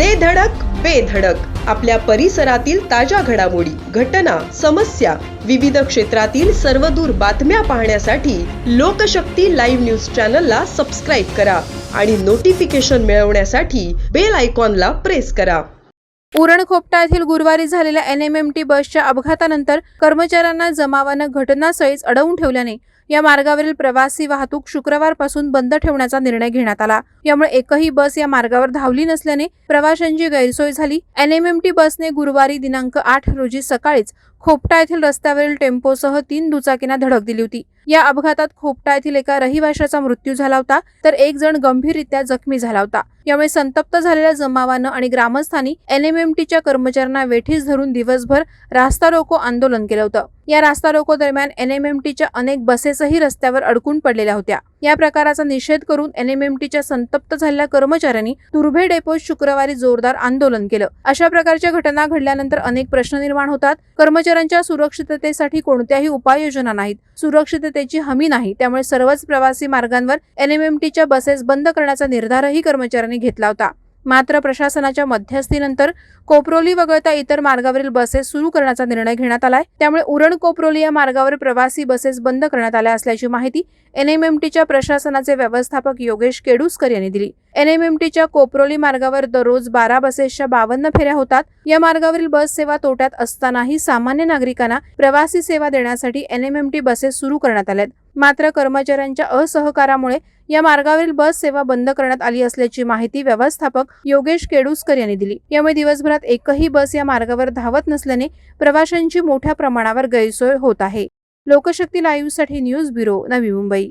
दे धडक बेधडक आपल्या परिसरातील ताज्या घडामोडी घटना समस्या विविध क्षेत्रातील सर्वदूर बातम्या पाहण्यासाठी लोकशक्ती लाईव्ह न्यूज चॅनलला सबस्क्राईब करा आणि नोटिफिकेशन मिळवण्यासाठी बेल आयकॉनला प्रेस करा. उरणखोपटा येथील गुरुवारी झालेल्या एन एम एम टी बसच्या अपघातानंतर कर्मचाऱ्यांना जमावानं घटनास्थळीच अडवून ठेवल्याने या मार्गावरील प्रवासी वाहतूक शुक्रवारपासून बंद ठेवण्याचा निर्णय घेण्यात आला. यामुळे एकही बस या मार्गावर धावली नसल्याने प्रवाशांची गैरसोय झाली. एनएमएमटी बसने गुरुवारी दिनांक आठ रोजी सकाळीच खोपटा येथील रस्त्यावरील टेम्पोसह तीन दुचाकींना धडक दिली होती. या अपघातात खोपटा येथील एका रहिवाशाचा मृत्यू झाला होता तर एक जण गंभीररित्या जखमी झाला होता. यामुळे संतप्त झालेल्या जमावानं आणि ग्रामस्थांनी एन एम एम टीच्या कर्मचाऱ्यांना वेठीस धरून दिवसभर रास्ता रोको आंदोलन केलं होतं. या रास्ता रोको दरम्यान एन एम एम टीच्या अनेक बसेसही रस्त्यावर अडकून पडलेल्या होत्या. या प्रकाराचा निषेध करून एन एम एम टीच्या संतप्त झालेल्या कर्मचाऱ्यांनी तुर्भे डेपोत शुक्रवारी जोरदार आंदोलन केलं. अशा प्रकारच्या घटना घडल्यानंतर अनेक प्रश्न निर्माण होतात. कर्मचाऱ्यांच्या सुरक्षिततेसाठी कोणत्याही उपाययोजना नाहीत. सुरक्षिततेची हमी नाही. त्यामुळे सर्वच प्रवासी मार्गांवर एन एम एम टीच्या बसेस बंद करण्याचा निर्धारही कर्मचाऱ्यांनी घेतला होता. मात्र प्रशासनाच्या मध्यस्थीनंतर कोपरोली वगळता इतर मार्गावरील बसेस सुरू करण्याचा निर्णय घेण्यात आलाय. त्यामुळे उरण कोपरोली या मार्गावर प्रवासी बसेस बंद करण्यात आल्या असल्याची माहिती एन एम एम टीच्या प्रशासनाचे व्यवस्थापक योगेश केडुसकर यांनी दिली. एन एम एम टीच्या कोपरोली मार्गावर दररोज बारा बसेसच्या बावन्न फेऱ्या होतात. या मार्गावरील बस सेवा तोट्यात असतानाही सामान्य नागरिकांना प्रवासी सेवा देण्यासाठी N M M T buses सुरू करण्यात आल्यात. मात्र कर्मचाऱ्यांच्या असहकारामुळे या मार्गावरील बस सेवा बंद करण्यात आली असल्याची माहिती व्यवस्थापक योगेश केडुसकर यांनी दिली. यामुळे दिवसभरात एकही बस या मार्गावर धावत नसल्याने प्रवाशांची मोठ्या प्रमाणावर गैरसोय होत आहे. लोकशक्ती लाईव्हसाठी न्यूज ब्युरो नवी मुंबई.